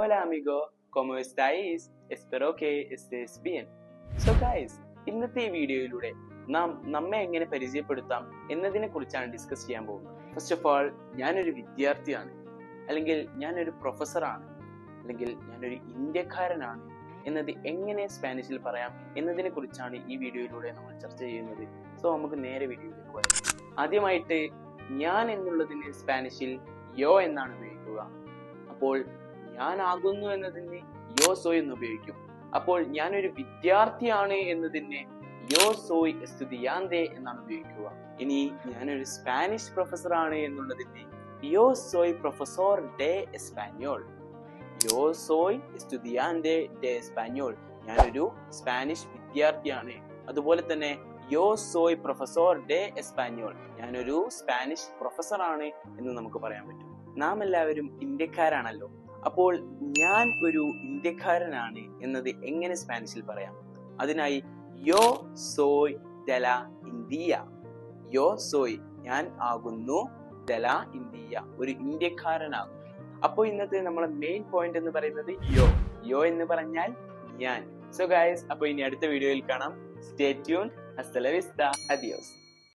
Hola amigo, ¿cómo estáis? Espero que estés bien. So guys, ഇന്നത്തെ ഈ വീഡിയോയിലൂടെ നാം നമ്മെ എങ്ങനെ പരിചയപ്പെടുത്താം എന്നതിനെ കുറിച്ചാണ് ഡിസ്കസ് ചെയ്യാൻ പോകുന്നത്. ഫസ്റ്റ് ഓഫ് ഓൾ ഞാനൊരു വിദ്യാർത്ഥിയാണ്. അല്ലെങ്കിൽ ഞാനൊരു പ്രൊഫസറാണ് അല്ലെങ്കിൽ ഞാനൊരു ഇന്ത്യക്കാരനാണ് എന്നത് എങ്ങനെ സ്പാനിഷിൽ പറയാം എന്നതിനെ കുറിച്ചാണ് ഈ വീഡിയോയിലൂടെ നമ്മൾ ചർച്ച ചെയ്യുന്നത്. സോ നമുക്ക് നേരെ വീഡിയോയിലേക്ക് പോകാം ആദ്യമായിട്ട് ഞാൻ എന്നുള്ളതിന് സ്പാനിഷിൽ യോ എന്നാണ് ഉപയോഗിക്കുക. അപ്പോൾ ഞാനാകുന്നു എന്നതിന് യോ സോയ് എന്ന് ഉപയോഗിക്കും. അപ്പോൾ ഞാനൊരു വിദ്യാർത്ഥിയാണ് എന്നതിന് യോ സോയ് എസ്തുതിയാന്തേ എന്നാണ് ഉപയോഗിക്കുക. ഇനി ഞാനൊരു സ്പാനിഷ് പ്രൊഫസർ ആണ് എന്നുള്ളതിന് യോ സോയ് പ്രൊഫസോർ ഡേ എസ്പാനിയോൾ യോ സോയ് എസ്തുതിയാന്തേ ഡേ എസ്പാനിയോൾ ഞാനൊരു സ്പാനിഷ് വിദ്യാർത്ഥിയാണ്. അതുപോലെ തന്നെ യോ സോയ് പ്രൊഫസോർ ഡേ എസ്പാനിയോൾ ഞാനൊരു സ്പാനിഷ് പ്രൊഫസർ ആണ് എന്ന് നമുക്ക് പറയാൻ പറ്റും. നാം എല്ലാവരും ഇന്ത്യക്കാരാണല്ലോ. അപ്പോൾ ഞാൻ ഒരു ഇന്ത്യക്കാരനാണ് എന്നത് എങ്ങനെ സ്പാനിഷിൽ പറയാം? അതിനായി യോ സോയ് ദല ഇന്ത്യ. യോ സോയ് ഞാൻ ആകുന്നു ദല ഇന്ത്യ. ഒരു ഇന്ത്യക്കാരനാകും അപ്പോൾ ഇന്നത്തെ നമ്മളെ മെയിൻ പോയിന്റ് എന്ന് പറയുന്നത് യോ. യോ എന്ന് പറഞ്ഞാൽ ഞാൻ. സോ ഗായസ് അപ്പോൾ ഇനി അടുത്ത വീഡിയോയിൽ കാണാം. സ്റ്റേ ട്യൂൺ ഹസ്തല വിസ്ത അദിയോസ്